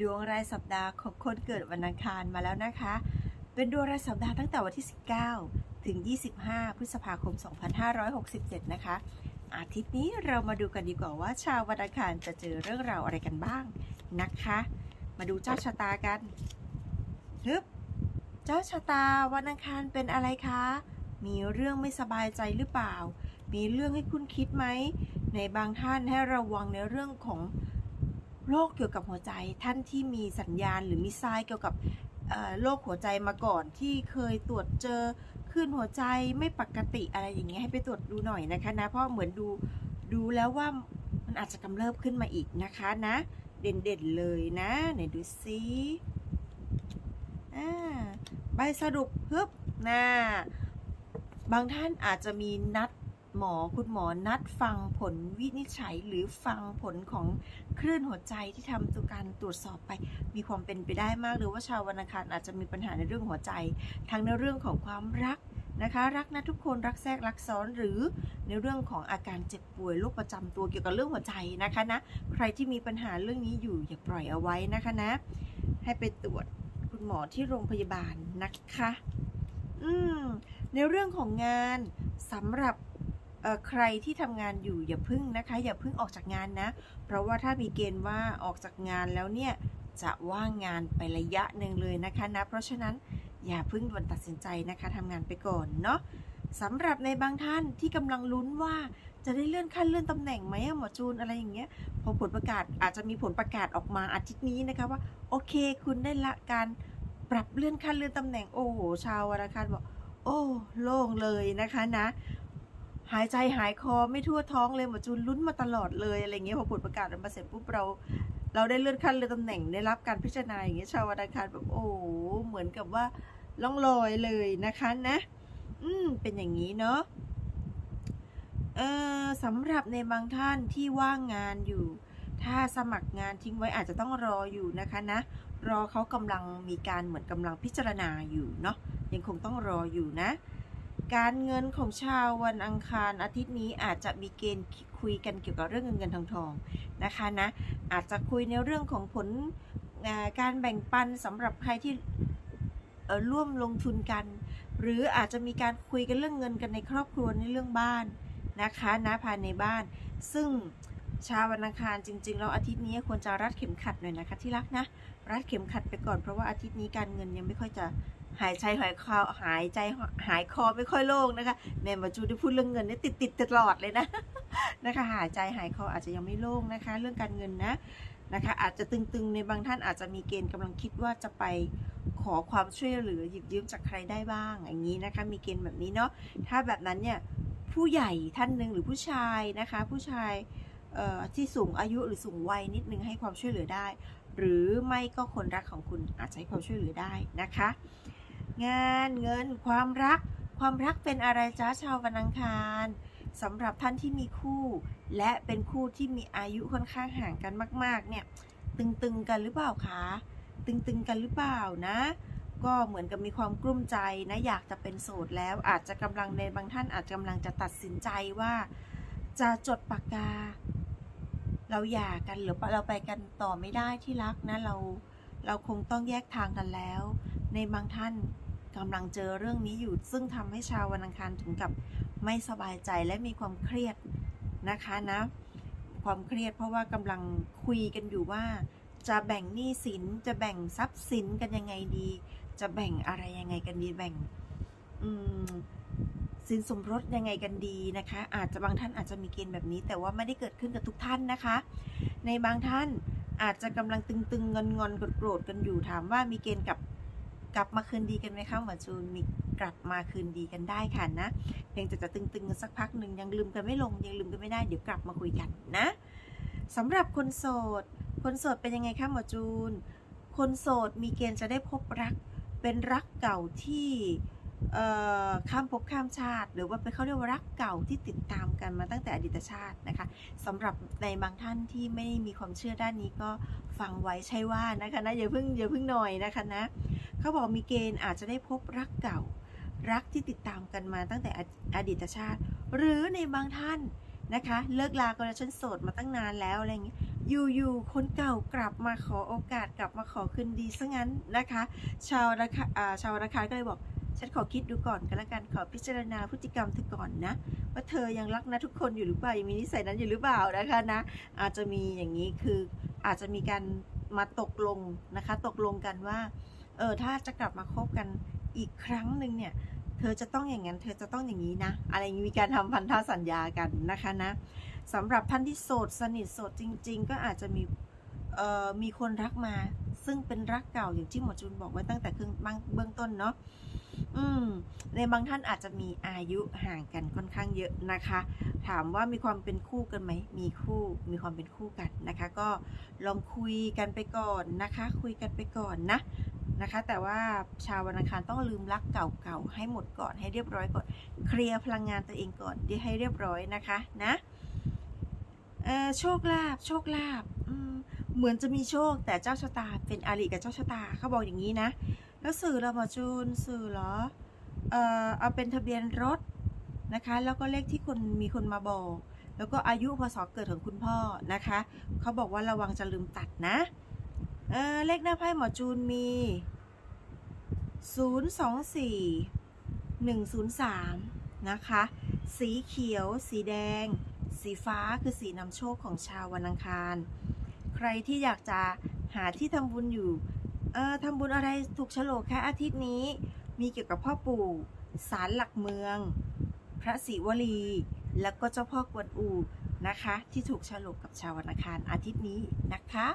ดวงรายสัปดาห์ของคนเกิดวันอังคารมาแล้วนะคะ เป็นดวงรายสัปดาห์ตั้งแต่วันที่ 19 ถึง 25 พฤษภาคม 2567 นะคะ อาทิตย์นี้เรามาดูกันดีกว่าว่า ชาววันอังคารจะเจอเรื่องราวอะไรกันบ้างนะคะ มาดูเจ้าชะตากันฮึบเจ้าชะตาวันอังคารเป็นอะไรคะ มีเรื่องไม่สบายใจหรือเปล่า มีเรื่องให้คุณคิดไหม ในบางท่านให้ระวังในเรื่องของ โรคเกี่ยวกับหัวใจท่านที่มีสัญญาณหรือมีทรายเกี่ยวกับโรคหัวใจมาก่อนที่เคยตรวจเจอคลื่นหัวใจไม่ปกติอะไรอย่างเงี้ยให้ไปตรวจดูหน่อยนะคะนะเพราะเหมือนดูดูแล้วว่ามันอาจจะกำเริบขึ้นมาอีกนะคะนะ เด่นๆเลยนะไหนดูซิอ่าใบสรุปฮึบนะบางท่านอาจจะมีนัด หมอคุณหมอนัดฟังผลวินิจฉัยหรือฟังผลของคลื่นหัวใจที่ทำตัวการตรวจสอบไป มีความเป็นไปได้มากหรือว่าชาววันอังคารอาจจะมีปัญหาในเรื่องหัวใจ ทั้งในเรื่องของความรักนะคะรักนะทุกคนรักแทรกรักซ้อนหรือในเรื่องของอาการเจ็บป่วยโรคประจำตัวเกี่ยวกับเรื่องหัวใจนะคะนะใครที่มีปัญหาเรื่องนี้อยู่อย่าปล่อยเอาไว้นะคะนะ ให้ไปตรวจคุณหมอที่โรงพยาบาลนะคะ อืมในเรื่องของงานสำหรับ ใครที่ทำงานอยู่อย่าพึ่งนะคะ อย่าพึ่งออกจากงานนะ เพราะว่าถ้ามีเกณฑ์ว่าออกจากงานแล้วเนี่ยจะว่างงานไประยะหนึ่งเลยนะคะนะ เพราะฉะนั้นอย่าพึ่งด่วนตัดสินใจนะคะทำงานไปก่อนเนาะสำหรับในบางท่านที่กำลังลุ้นว่าจะได้เลื่อนขั้นเลื่อนตำแหน่งไหมหมอจูนอะไรอย่างเงี้ยพอผลประกาศอาจจะมีผลประกาศออกมาอาทิตย์นี้นะคะว่า โอเคคุณได้ละการปรับเลื่อนขั้นเลื่อนตำแหน่งโอ้โหชาววันอังคารบอกโอ้โล่งเลยนะคะนะ หายใจหายคอไม่ทั่วท้องเลยหมอจูนลุ้นมาตลอดเลยอะไรเงี้ยพอผลประกาศออกมาเสร็จปุ๊บเรา เราได้เลื่อนขั้นเลื่อนตำแหน่งได้รับการพิจารณาอย่างเงี้ยชาววันอังคารแบบโอ้เหมือนกับว่าล่องลอยเลยนะคะนะ อืมเป็นอย่างนี้เนาะเออสำหรับในบางท่านที่ว่างงานอยู่ ถ้าสมัครงานทิ้งไว้อาจจะต้องรออยู่นะคะนะ รอเขากำลังมีการเหมือนกำลังพิจารณาอยู่เนาะยังคงต้องรออยู่นะ การเงินของชาววันอังคารอาทิตย์นี้อาจจะมีเกณฑ์คุยกันเกี่ยวกับเรื่องเงินเงินทองทองนะคะนะอาจจะคุยในเรื่องของผลการแบ่งปันสำหรับใครที่ร่วมลงทุนกัน หรืออาจจะมีการคุยกันเรื่องเงินกันในครอบครัวในเรื่องบ้านนะคะนะภายในบ้าน ซึ่งชาววันอังคารจริง ๆ แล้วอาทิตย์นี้ควรจะรัดเข็มขัดหน่อยนะคะที่รักนะ รัดเข็มขัดไปก่อนเพราะว่าอาทิตย์นี้การเงินยังไม่ค่อยจะ หายใจหายคอหายใจหายคอไม่ค่อยโล่งนะคะแม่มาจูได้พูดเรื่องเงินนี่ติดติดตลอดเลยนะนะคะหายใจหายคออาจจะยังไม่โล่งนะคะ เรื่องการเงินนะนะคะอาจจะตึงๆในบางท่านอาจจะมีเกณฑ์กำลังคิดว่าจะไปขอความช่วยเหลือหยิบยืมจากใครได้บ้างอย่างนี้นะคะ มีเกณฑ์แบบนี้เนาะถ้าแบบนั้นเนี่ยผู้ใหญ่ท่านหนึ่งหรือผู้ชายนะคะ ผู้ชายที่สูงอายุหรือสูงวัยนิดนึงให้ความช่วยเหลือได้ หรือไม่ก็คนรักของคุณอาจจะให้ความช่วยเหลือได้นะคะ งานเงินความรัก ความรักเป็นอะไรจ้าชาววันอังคารสำหรับท่านที่มีคู่ และเป็นคู่ที่มีอายุค่อนข้างห่างกันมาก ๆ เนี่ย ตึง ๆ กันหรือเปล่าคะตึง ๆ กันหรือเปล่านะ ก็เหมือนกับมีความกลุ้มใจนะอยากจะเป็นโสดแล้วอาจจะกำลังในบางท่านอาจจะกำลังจะตัดสินใจว่า จะจดปากกา เราหย่ากันหรือเราไปกันต่อไม่ได้ที่รักนะเราเราคงต้องแยกทางกันแล้ว ในบางท่าน กำลังเจอเรื่องนี้อยู่ ซึ่งทำให้ชาววันอังคารถึงกับไม่สบายใจและมีความเครียดนะคะนะ ความเครียดเพราะว่ากำลังคุยกันอยู่ว่า จะแบ่งหนี้สินจะแบ่งทรัพย์สินกันยังไงดี จะแบ่งอะไรยังไงกันดีแบ่งสินสมรสยังไงกันดีนะคะ อาจจะบางท่านอาจจะมีเกณฑ์แบบนี้ แต่ว่าไม่ได้เกิดขึ้นกับทุกท่านนะคะ ในบางท่านอาจจะกำลังตึงๆเงินงอนๆโกรธๆกันอยู่ถามว่ามีเกณฑ์กับ กลับมาคืนดีกันไหมคะหมอจูนมีกลับมาคืนดีกันได้ค่ะนะเพียงแต่จะตึงๆกันสักพักหนึ่งยังลืมกันไม่ลงยังลืมกันไม่ได้เดี๋ยวกลับมาคุยกันนะสำหรับคนโสด คนโสดเป็นยังไงคะหมอจูน คนโสดมีเกณฑ์จะได้พบรัก เป็นรักเก่าที่ ข้ามภพข้ามชาติ หรือว่าเป็นเขาเรียกว่ารักเก่าที่ติดตามกันมาตั้งแต่อดีตชาตินะคะสำหรับในบางท่านที่ไม่มีความเชื่อด้านนี้ก็ฟังไว้ใช่ว่านะคะนะอย่าเพิ่งอย่าเพิ่งหน่อยนะคะนะเขาบอกมีเกณฑ์อาจจะได้พบรักเก่า รักที่ติดตามกันมาตั้งแต่อดีตชาติ หรือในบางท่านนะคะ เลิกลากันแล้วฉันโสดมาตั้งนานแล้วอะไรอย่างเงี้ยอยู่ๆ คนเก่ากลับมาขอโอกาสกลับมาขอคืนดีซะงั้นนะคะ ชาวราคาชาวราคาก็เลยบอก ฉันขอคิดดูก่อนกันละกันขอพิจารณาพฤติกรรมเธอก่อนนะว่าเธอยังรักนะทุกคนอยู่หรือเปล่ายังมีนิสัยนั้นอยู่หรือเปล่านะคะนะอาจจะมีอย่างนี้คืออาจจะมีการมาตกลงนะคะ ตกลงกันว่าเออถ้าจะกลับมาคบกันอีกครั้งหนึ่งเนี่ยเธอจะต้องอย่างนั้น เธอจะต้องอย่างนี้นะ อะไรอย่างนี้มีการทำพันธสัญญากันนะคะนะสำหรับท่านที่โสดสนิทโสดจริง ๆ ก็อาจจะมีเออมีคนรักมา ซึ่งเป็นรักเก่าอย่างที่หมอจูนบอกไว้ตั้งแต่ครึ่งเบื้องต้นเนาะอืมในบางท่านอาจจะมีอายุห่างกันค่อนข้างเยอะนะคะ ถามว่ามีความเป็นคู่กันไหม มีคู่มีความเป็นคู่กันนะคะ ก็ลองคุยกันไปก่อนนะคะ คุยกันไปก่อนนะนะคะ แต่ว่าชาววันอังคารต้องลืมรักเก่าๆให้หมดก่อนให้เรียบร้อยก่อน เคลียร์พลังงานตัวเองก่อนดีให้เรียบร้อยนะคะนะโชคลาภโชคลาภ เหมือนจะมีโชคแต่เจ้าชะตาเป็นอาริกับเจ้าชะตาเขาบอกอย่างนี้นะ แล้วสื่อเราบอจูนสื่อเหรอเออเอาเป็นทะเบียนรถนะคะ แล้วก็เลขที่คนมีคนมาบอก แล้วก็อายุพศเกิดของคุณพ่อนะคะเขาบอกว่าระวังจะลืมตัดนะเออเลขหน้าไพ่หมอจูนมี 024 103 นะคะ สีเขียว สีแดง สีฟ้าคือสีนำโชคของชาววันอังคาร รที่อยากจะหาที่ทำบุญอยู่ เออทำบุญอะไรถูกโฉลกแค่อาทิตย์นี้ มีเกี่ยวกับพ่อปู่ศาลหลักเมือง พระศรีวลี แล้วก็เจ้าพ่อกวนอูนะคะ ที่ถูกฉลกกับชาววันอังคารอาทิตย์นี้นะคะ